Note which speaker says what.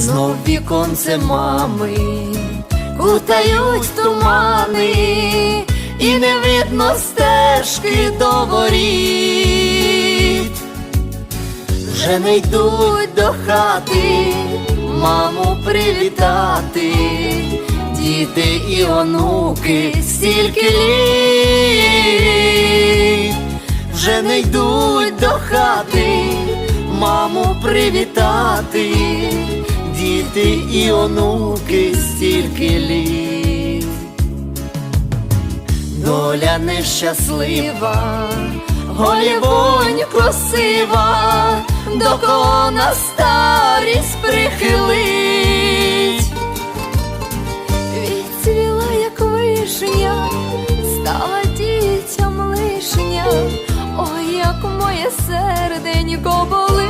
Speaker 1: знов віконце мами, кутають тумани, і не видно стежки до воріт. Вже не йдуть до хати, маму привітати, діти і онуки, стільки літ, вже не йдуть до хати, маму привітати, діти і онуки стільки літ, доля нещаслива, голівонь косива, до кого на старість прихилить, відцвіла, як вишня, стала дітям лишня, ой, як моє серденько болить.